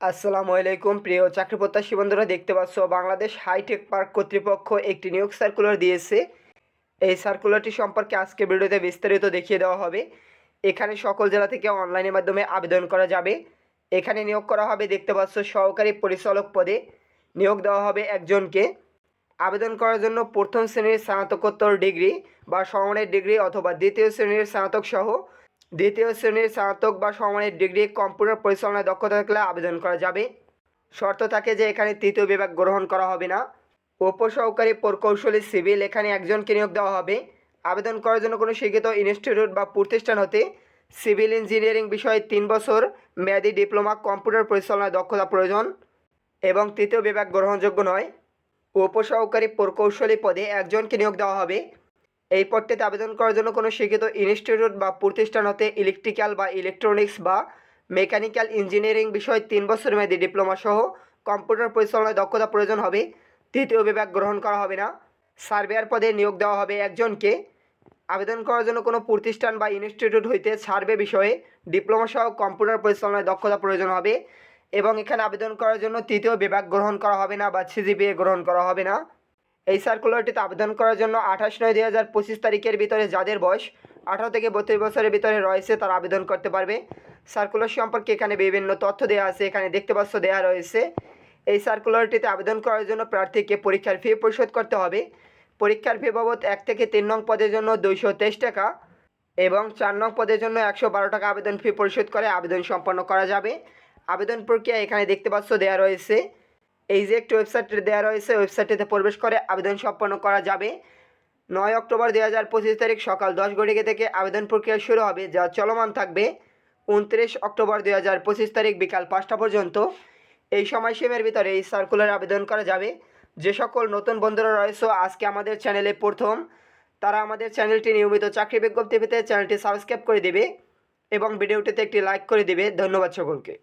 আসসালামু আলাইকুম। প্রিয় চাকরি প্রত্যাশী বন্ধুরা, দেখতে পাচ্ছ বাংলাদেশ হাইটেক পার্ক কর্তৃপক্ষ একটি নিয়োগ সার্কুলার দিয়েছে। এই সার্কুলারটি সম্পর্কে আজকে ভিডিওতে বিস্তারিত দেখিয়ে দেওয়া হবে। এখানে সকল জেলা থেকে অনলাইনের মাধ্যমে আবেদন করা যাবে। এখানে নিয়োগ করা হবে, দেখতে পাচ্ছ সহকারী পরিচালক পদে। নিয়োগ দেওয়া হবে একজনকে। আবেদন করার জন্য প্রথম শ্রেণির স্নাতকোত্তর ডিগ্রি বা সমমানের ডিগ্রি অথবা দ্বিতীয় শ্রেণির স্নাতক সহ দ্বিতীয় শ্রেণির স্নাতক বা সমমানের ডিগ্রি কম্পিউটার পরিচালনায় দক্ষতা থাকলে আবেদন করা যাবে। শর্ত থাকে যে এখানে তৃতীয় বিভাগ গ্রহণ করা হবে না। উপসহকারী প্রকৌশলী সিভিল এখানে একজনকে নিয়োগ দেওয়া হবে। আবেদন করার জন্য কোনো শিক্ষিত ইনস্টিটিউট বা প্রতিষ্ঠান হতে সিভিল ইঞ্জিনিয়ারিং বিষয়ে তিন বছর মেয়াদি ডিপ্লোমা কম্পিউটার পরিচালনায় দক্ষতা প্রয়োজন এবং তৃতীয় বিভাগ গ্রহণযোগ্য নয়। উপসহকারী প্রকৌশলী পদে একজনকে নিয়োগ দেওয়া হবে। এই পদটিতে আবেদন করার জন্য কোনো শিক্ষিত ইনস্টিটিউট বা প্রতিষ্ঠান হতে ইলেকট্রিক্যাল বা ইলেকট্রনিক্স বা মেকানিক্যাল ইঞ্জিনিয়ারিং বিষয়ে তিন বছর মেয়াদি ডিপ্লোমা সহ কম্পিউটার পরিচালনায় দক্ষতা প্রয়োজন হবে। তৃতীয় বিভাগ গ্রহণ করা হবে না। সার্ভেয়ার পদে নিয়োগ দেওয়া হবে একজনকে। আবেদন করার জন্য কোনো প্রতিষ্ঠান বা ইনস্টিটিউট হইতে সার্ভে বিষয়ে ডিপ্লোমা সহ কম্পিউটার পরিচালনায় দক্ষতা প্রয়োজন হবে এবং এখানে আবেদন করার জন্য তৃতীয় বিভাগ গ্রহণ করা হবে না বা সিজিপিএ গ্রহণ করা হবে না। এই সার্কুলারটিতে আবেদন করার জন্য আঠাশ নয় দুই হাজার পঁচিশ তারিখের ভিতরে যাদের বয়স আঠারো থেকে বত্রিশ বছরের ভিতরে রয়েছে তারা আবেদন করতে পারবে। সার্কুলার সম্পর্কে এখানে বিভিন্ন তথ্য দেওয়া আছে, এখানে দেখতে পাচ্ছ দেওয়া রয়েছে। এই সার্কুলারটিতে আবেদন করার জন্য প্রার্থীকে পরীক্ষার ফি পরিশোধ করতে হবে। পরীক্ষার ফি বাবদ এক থেকে তিন নং পদের জন্য দুইশো তেইশ টাকা এবং চার নং পদের জন্য একশো বারো টাকা আবেদন ফি পরিশোধ করে আবেদন সম্পন্ন করা যাবে। আবেদন প্রক্রিয়া এখানে দেখতে পাচ্ছ দেওয়া রয়েছে। এই যে একটি ওয়েবসাইটটি দেওয়া রয়েছে ওয়েবসাইটটিতে প্রবেশ করে আবেদন সম্পন্ন করা যাবে। নয় অক্টোবর দুই হাজার পঁচিশ তারিখ সকাল দশ ঘটিকা থেকে আবেদন প্রক্রিয়া শুরু হবে, যা চলমান থাকবে উনত্রিশ অক্টোবর দুই হাজার পঁচিশ তারিখ বিকাল পাঁচটা পর্যন্ত। এই সময়সীমার ভিতরে এই সার্কুলার আবেদন করা যাবে। যে সকল নতুন বন্ধুরা রয়েছে, আজকে আমাদের চ্যানেলে প্রথম, তারা আমাদের চ্যানেলটি নিয়মিত চাকরি বিজ্ঞপ্তি পেতে চ্যানেলটি সাবস্ক্রাইব করে দেবে এবং ভিডিওটিতে একটি লাইক করে দেবে। ধন্যবাদ সকলকে।